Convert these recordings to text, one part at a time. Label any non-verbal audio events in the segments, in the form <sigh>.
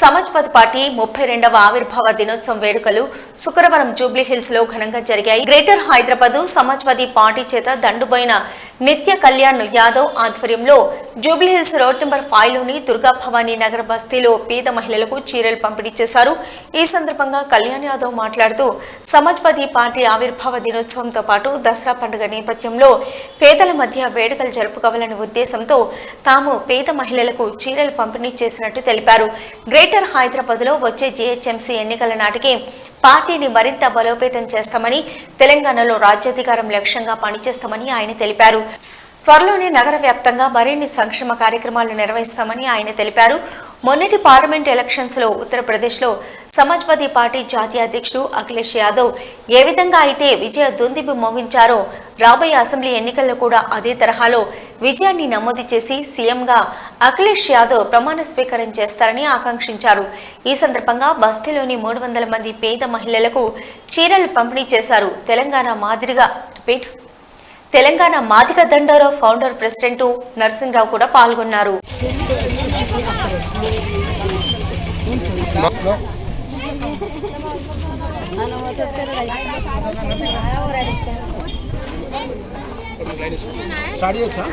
Samajwadi party ముప్పై రెండవ ఆవిర్భావ దినోత్సవం వేడుకలు శుక్రవారం జూబ్లీహిల్స్లో ఘనంగా జరిగాయి. గ్రేటర్ హైదరాబాద్ సమాజ్వాదీ పార్టీ చేత దండుబోయిన నిత్య కళ్యాణ్ యాదవ్ ఆధ్వర్యంలో జూబ్లీహిల్స్ రోడ్ నెంబర్ ఫైవ్లోని దుర్గా భవానీ నగర బస్తీలో పేద మహిళలకు చీరలు పంపిణీ చేశారు. ఈ సందర్భంగా కళ్యాణ్ యాదవ్ మాట్లాడుతూ సమాజ్వాదీ పార్టీ ఆవిర్భావ దినోత్సవంతో పాటు దసరా పండుగ నేపథ్యంలో పేదల మధ్య వేడుకలు జరుపుకోవాలనే ఉద్దేశంతో తాము పేద మహిళలకు చీరలు పంపిణీ చేసినట్టు తెలిపారు. గ్రేటర్ హైదరాబాద్లో వచ్చే జీహెచ్ఎంసీ ఎన్నికల నాటికి పార్టీని మరింత బలోపేతం చేస్తామని తెలంగాణలో రాజ్యాధికారం లక్ష్యంగా పనిచేస్తామని ఆయన తెలిపారు. త్వరలోనే నగర వ్యాప్తంగా మరిన్ని సంక్షేమ కార్యక్రమాలు నిర్వహిస్తామని ఆయన తెలిపారు. మొన్నటి పార్లమెంట్ ఎలక్షన్స్లో ఉత్తరప్రదేశ్లో సమాజ్వాదీ పార్టీ జాతీయ అధ్యక్షుడు అఖిలేష్ యాదవ్ ఏ విధంగా అయితే విజయ దుందిబి మోగించారో రాబోయే అసెంబ్లీ ఎన్నికల్లో కూడా అదే తరహాలో విజయాన్ని నమోదు చేసి సీఎంగా అఖిలేష్ యాదవ్ ప్రమాణ స్వీకారం చేస్తారని ఆకాంక్షించారు. ఈ సందర్భంగా బస్తీలోని మూడు వందల మంది పేద మహిళలకు చీరలు పంపిణీ చేశారు. తెలంగాణ మాదిరిగా రిపీట్ తెలంగాణ మాదిక దండోరా ఫౌండర్ ప్రెసిడెంట్ నరసింహరావు కూడా పాల్గొన్నారు. స్టార్ట్ చేయొచ్చా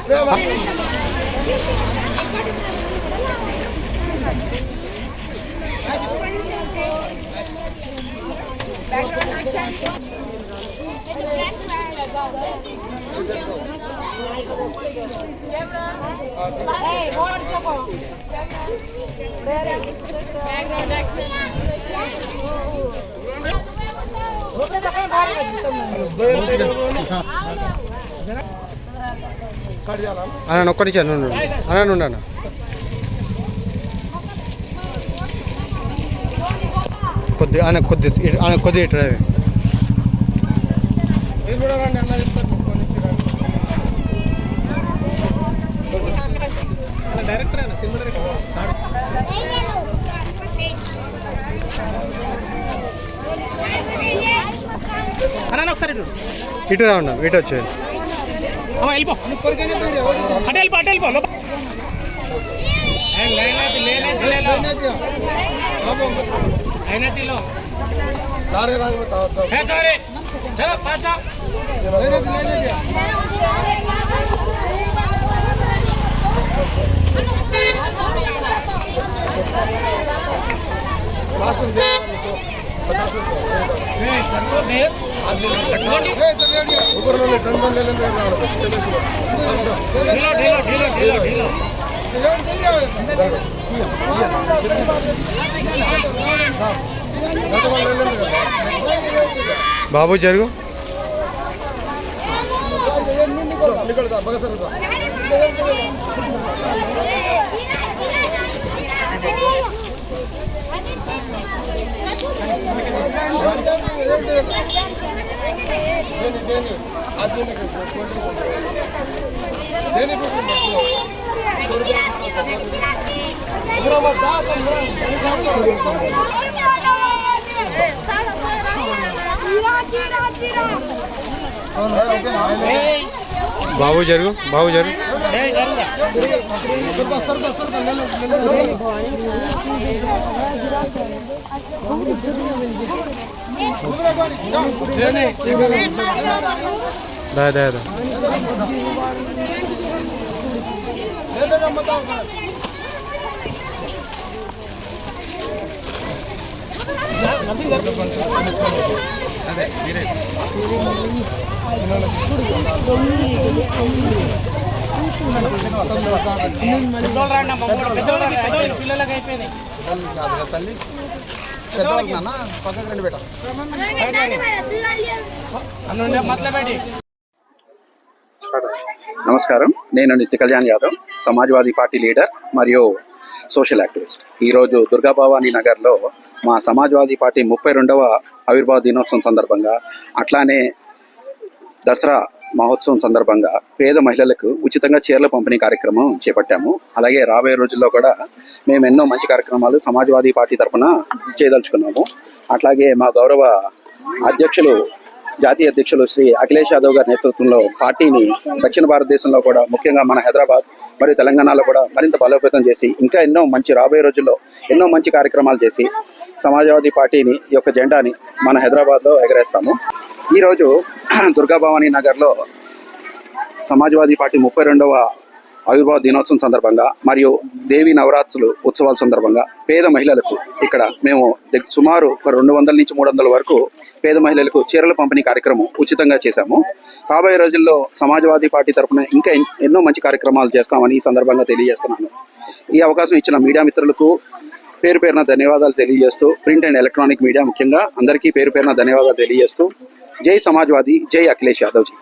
అన్న ఒక్క నిమిషం నుండు అన్న నుండు అన్న కొద్ది అన్న కొద్ది ఇటు- అన్న కొద్ది ఇటు రా. రండి అన్న చెప్తారు డైరెక్టర్ అయినా ఒకసారి ఇటు ఇటు రావండి ఇటు వచ్చేయండి వెళ్ళిపో అటు వెళ్ళిపో అటు వెళ్ళిపో అయినా తీలో సారీ రాజు సారీ చలో जाओ ढीलो ढीलो ढीलो ढीलो ढीलो బాబు జరుగు బాబు జరుగు బాబు జరుగు దా దా దా పెద్దోళ్ళు పిల్లలకి అయిపోయినాయి తల్లి పెద్దవాళ్ళకి నాన్న నమస్కారం. నేను నిత్య కళ్యాణ్ యాదవ్ సమాజ్వాదీ పార్టీ లీడర్ మరియు సోషల్ యాక్టివిస్ట్. ఈరోజు దుర్గా భవానీ నగర్లో మా సమాజ్వాదీ పార్టీ ముప్పై రెండవ ఆవిర్భావ దినోత్సవం సందర్భంగా అట్లానే దసరా మహోత్సవం సందర్భంగా పేద మహిళలకు ఉచితంగా చీరల పంపిణీ కార్యక్రమం చేపట్టాము. అలాగే రాబోయే రోజుల్లో కూడా మేము ఎన్నో మంచి కార్యక్రమాలు సమాజ్వాదీ పార్టీ తరఫున చేయదలుచుకున్నాము. అట్లాగే మా గౌరవ అధ్యక్షులు జాతీయ అధ్యక్షులు శ్రీ అఖిలేష్ యాదవ్ గారి నేతృత్వంలో పార్టీని దక్షిణ భారతదేశంలో కూడా ముఖ్యంగా మన హైదరాబాద్ మరియు తెలంగాణలో కూడా మరింత బలోపేతం చేసి ఇంకా ఎన్నో మంచి రాబోయే రోజుల్లో ఎన్నో మంచి కార్యక్రమాలు చేసి సమాజవాదీ పార్టీని ఈ యొక్క జెండాని మన హైదరాబాద్లో ఎగరేస్తాము. ఈరోజు <clears throat> దుర్గాభవానీ నగర్లో సమాజ్వాదీ పార్టీ ముప్పై రెండవ ఆవిర్భావ దినోత్సవం సందర్భంగా మరియు దేవి నవరాత్రులు ఉత్సవాల సందర్భంగా పేద మహిళలకు ఇక్కడ మేము సుమారు ఒక రెండు వందల నుంచి మూడు వందల వరకు పేద మహిళలకు చీరల పంపిణీ కార్యక్రమం ఉచితంగా చేశాము. రాబోయే రోజుల్లో సమాజ్వాదీ పార్టీ తరఫున ఇంకా ఎన్నో మంచి కార్యక్రమాలు చేస్తామని ఈ సందర్భంగా తెలియజేస్తున్నాను. ఈ అవకాశం ఇచ్చిన మీడియా మిత్రులకు పేరు పేరున ధన్యవాదాలు తెలియజేస్తూ ప్రింట్ అండ్ ఎలక్ట్రానిక్ మీడియా ముఖ్యంగా అందరికీ పేరు పేరున ధన్యవాదాలు తెలియజేస్తూ జై సమాజ్వాదీ జై అఖిలేష్ యాదవ్ జీ